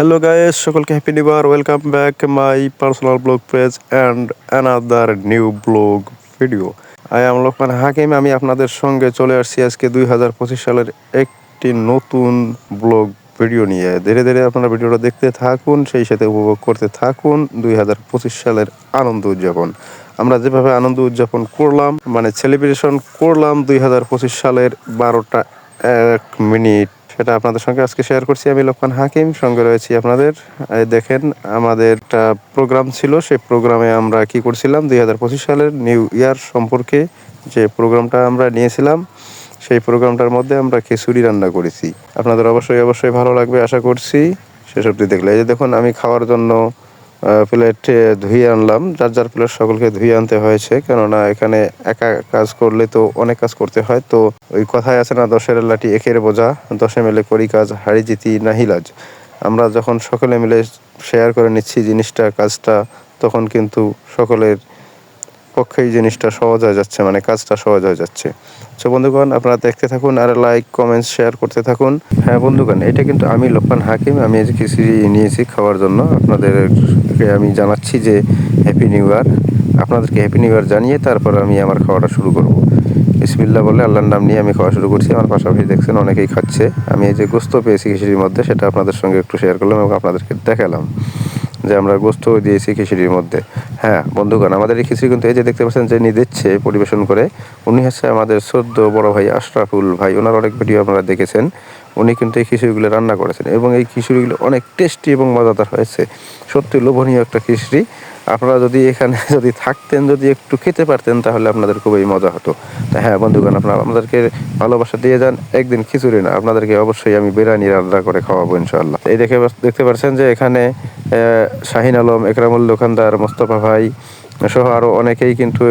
Hello guys সকলকে happy new year welcome back my personal blog page and another new blog video I am Lokman Hakim আমি আপনাদের সঙ্গে চলে আসছি আজকে দুই হাজার পঁচিশ সালের একটি নতুন ব্লগ ভিডিও নিয়ে। ধীরে ধীরে আপনারা ভিডিওটা দেখতে থাকুন, সেই সাথে উপভোগ করতে থাকুন দুই হাজার পঁচিশ সালের আনন্দ উদযাপন। আমরা যেভাবে আনন্দ উদযাপন করলাম মানে সেলিব্রেশন করলাম দুই হাজার পঁচিশ সালের বারোটা এক মিনিট সেটা আপনাদের সঙ্গে আজকে শেয়ার করছি। আমি লোকমান হাকিম, সঙ্গে রয়েছি আপনাদের। দেখেন আমাদের একটা প্রোগ্রাম ছিল সেই প্রোগ্রামে আমরা কি করছিলাম? দুই হাজার পঁচিশ সালের নিউ ইয়ার সম্পর্কে যে প্রোগ্রামটা আমরা নিয়েছিলাম, সেই প্রোগ্রামটার মধ্যে আমরা খিচুড়ি রান্না করেছি। আপনাদের অবশ্যই অবশ্যই ভালো লাগবে, আশা করছি। সেসবটি দেখলে। এই যে দেখুন, আমি খাওয়ার জন্য প্লেট ধুয়ে আনলাম। যার যার প্লেট সকলকে ধুয়ে আনতে হয়েছে, কেননা এখানে একা কাজ করলে তো অনেক কাজ করতে হয়। তো ওই কথায় আছে না, দশের লাঠি একের বোঝা, দশে মেলে করি কাজ, হারি জিতি নাহিলাজ আমরা যখন সকলে মিলে শেয়ার করে নিচ্ছি জিনিসটা, কাজটা, তখন কিন্তু সকলের পক্ষে এই জিনিসটা সহজ হয়ে যাচ্ছে মানে কাজটা সহজ হয়ে যাচ্ছে। সো বন্ধুগণ, আপনারা দেখতে থাকুন আর লাইক কমেন্টস শেয়ার করতে থাকুন। হ্যাঁ বন্ধুগণ, এটা কিন্তু আমি, লোকমান হাকিম, আমি খিচুড়ি নিয়েছি খাওয়ার জন্য। আপনাদেরকে আমি জানাচ্ছি যে হ্যাপি নিউ ইয়ার আপনাদেরকে হ্যাপি নিউ ইয়ার জানিয়ে তারপর আমি আমার খাওয়াটা শুরু করব। ইসমিল্লা বলে আল্লাহর নাম নিয়ে আমি খাওয়া শুরু করছি। আমার পাশাপাশি দেখছেন অনেকেই খাচ্ছে। আমি এই যে গোস্ত পেয়েছি খিচুড়ির মধ্যে, সেটা আপনাদের সঙ্গে একটু শেয়ার করলাম এবং আপনাদেরকে দেখালাম। যে আমরা গোস্ত দিয়েছি খিচুড়ির মধ্যে। হ্যাঁ বন্ধুগণ, আমাদের এই খিচুড়ি কিন্তু এই যে দেখতে পাচ্ছেন যে নি দিচ্ছে পরিবেশন করে, উনি হচ্ছে আমাদের সদ্য বড় ভাই আশরাফুল ভাই, ওনার অনেক ভিডিও আপনারা দেখেছেন। উনি কিন্তু এই খিচুড়িগুলো রান্না করেছেন এবং এই খিচুড়িগুলো অনেক টেস্টি এবং মজাদার হয়েছে। সত্যি লোভনীয় একটা খিচড়ি। আপনারা যদি এখানে যদি থাকতেন, যদি একটু খেতে পারতেন, তাহলে আপনাদের খুবই মজা হতো। তা হ্যাঁ বন্ধুগণ, আপনারা আমাদেরকে ভালোবাসা দিয়ে যান। একদিন খিচুড়ি না, আপনাদেরকে অবশ্যই আমি বিরিয়ানি রান্না করে খাওয়াবো ইনশাল্লাহ এই দেখে দেখতে পাচ্ছেন যে এখানে শাহিন আলম, একরামুল দোকানদার, মোস্তফা ভাই সহ আরও অনেকেই কিন্তু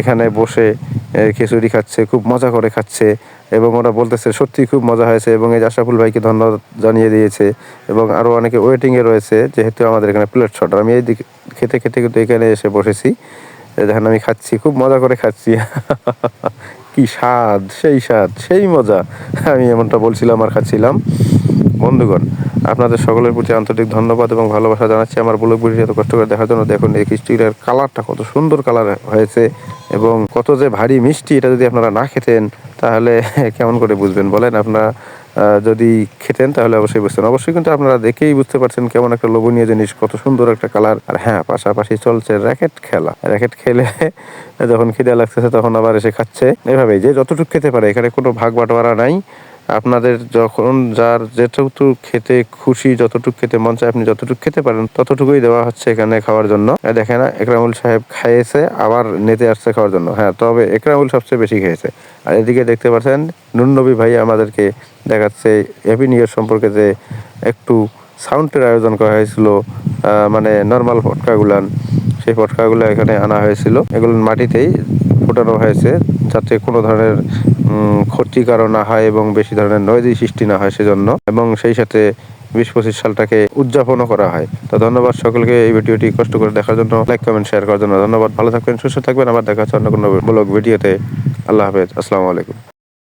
এখানে বসে খিচুড়ি খাচ্ছে, খুব মজা করে খাচ্ছে এবং ওরা বলতেছে, সত্যি খুব মজা হয়েছে। এবং এই আশাফুল ভাইকে ধন্যবাদ জানিয়ে দিয়েছে এবং আরও অনেকে ওয়েটিংয়ে রয়েছে, যেহেতু আমাদের এখানে প্লেট শট আমি এই দিকে খেতে খেতে কিন্তু এখানে এসে বসেছি। দেখেন আমি খাচ্ছি, খুব মজা করে খাচ্ছি। কি স্বাদ, সেই স্বাদ, সেই মজা। আমি এমনটা বলছিলাম আর খাচ্ছিলাম। বন্ধুগণ, আপনাদের সকলের প্রতি আন্তরিক ধন্যবাদ এবং ভালোবাসা জানাচ্ছি। আমার ব্লগ ভিডিও এত কষ্ট করে দেখার জন্য দেখুন, এই খিচুড়িটার কালারটা কত সুন্দর কালার হয়েছে এবং কত যে ভারী মিষ্টি এটা যদি আপনারা না খেতেন, তাহলে কেমন করে বুঝবেন বলেন আপনারা? যদি খেতেন তাহলে অবশ্যই বুঝতেন। অবশ্যই কিন্তু আপনারা দেখেই বুঝতে পারছেন কেমন একটা লোভনীয় জিনিস, কত সুন্দর একটা কালার। আর হ্যাঁ পাশাপাশি চলছে র্যাকেট খেলা। র্যাকেট খেলে যখন খিদে লাগতেছে তখন আবার এসে খাচ্ছে। এভাবেই, যে যতটুকু খেতে পারে, এখানে কোনো ভাগ বাটোয়ারা নাই। আপনাদের যখন যার যেটুকু খেতে খুশি, যতটুকু খেতে মন চায়, আপনি যতটুকু খেতে পারেন, ততটুকুই দেওয়া হচ্ছে এখানে খাওয়ার জন্য। দেখেন, একরামুল সাহেব খাইয়েছে, আবার নেতে আসছে খাওয়ার জন্য। হ্যাঁ তবে একরামুল সবচেয়ে বেশি খেয়েছে। আর এদিকে দেখতে পাচ্ছেন নুননবী ভাই আমাদেরকে দেখাচ্ছে হ্যাপি নিউ ইয়ার সম্পর্কে যে একটু সাউন্ডের আয়োজন করা হয়েছিল মানে নর্মাল ফটকাগুলান সেই ফটকাগুলো এখানে আনা হয়েছিল। এগুলো মাটিতেই ফোটানো হয়েছে, যাতে কোনো ধরনের ক্ষতিকারও না হয় এবং বেশি ধরনের নয়জি সৃষ্টি না হয় সেজন্য এবং সেই সাথে বিশ পঁচিশ সালটাকে উদযাপনও করা হয়। তো ধন্যবাদ সকলকে এই ভিডিওটি কষ্ট করে দেখার জন্য। লাইক কমেন্ট শেয়ার করার জন্য ধন্যবাদ। ভালো থাকবেন, সুস্থ থাকবেন। আবার দেখা হচ্ছে অন্য কোনো ব্লগ ভিডিওতে। আল্লাহ হাফেজ। আসসালামু আলাইকুম।